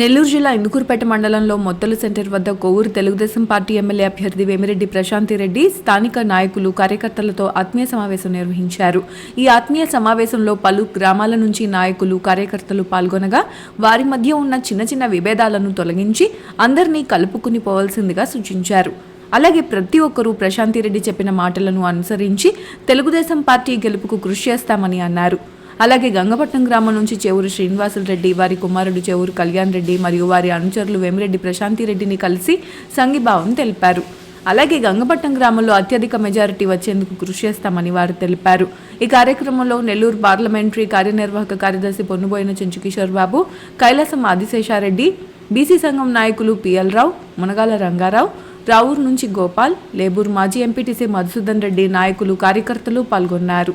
నెల్లూరు జిల్లా ఇందుకూరుపేట మండలంలో మొత్తలు సెంటర్ వద్ద కొవ్వూరు తెలుగుదేశం పార్టీ ఎమ్మెల్యే అభ్యర్థి వేమిరెడ్డి ప్రశాంతిరెడ్డి స్థానిక నాయకులు కార్యకర్తలతో ఆత్మీయ సమావేశం నిర్వహించారు. ఈ ఆత్మీయ సమావేశంలో పలు గ్రామాల నుంచి నాయకులు కార్యకర్తలు పాల్గొనగా వారి మధ్య ఉన్న చిన్న చిన్న విభేదాలను తొలగించి అందరినీ కలుపుకుని పోవాల్సిందిగా సూచించారు. అలాగే ప్రతి ఒక్కరూ ప్రశాంతిరెడ్డి చెప్పిన మాటలను అనుసరించి తెలుగుదేశం పార్టీ గెలుపుకు కృషి చేస్తామని అన్నారు. అలాగే గంగపట్నం గ్రామం నుంచి చెవురు శ్రీనివాసులు రెడ్డి వారి కుమారుడు చెవురు కళ్యాణ్ రెడ్డి మరియు వారి అనుచరులు వేమిరెడ్డి ప్రశాంతి రెడ్డిని కలిసి సంఘీభావం తెలిపారు. అలాగే గంగపట్నం గ్రామంలో అత్యధిక మెజారిటీ వచ్చేందుకు కృషి చేస్తామని వారు తెలిపారు. ఈ కార్యక్రమంలో నెల్లూరు పార్లమెంటరీ కార్యనిర్వాహక కార్యదర్శి పొన్నుబోయిన చెంచుకిషోర్ బాబు కైలాసం ఆదిశేషారెడ్డి బీసీ సంఘం నాయకులు పిఎల్ రావు మునగాల రంగారావు రావూరు నుంచి గోపాల్ లేబూరు మాజీ ఎంపీటీసీ మధుసూదన్ రెడ్డి నాయకులు కార్యకర్తలు పాల్గొన్నారు.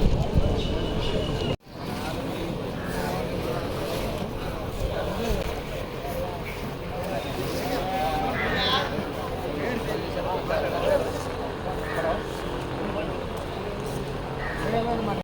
luego el martes.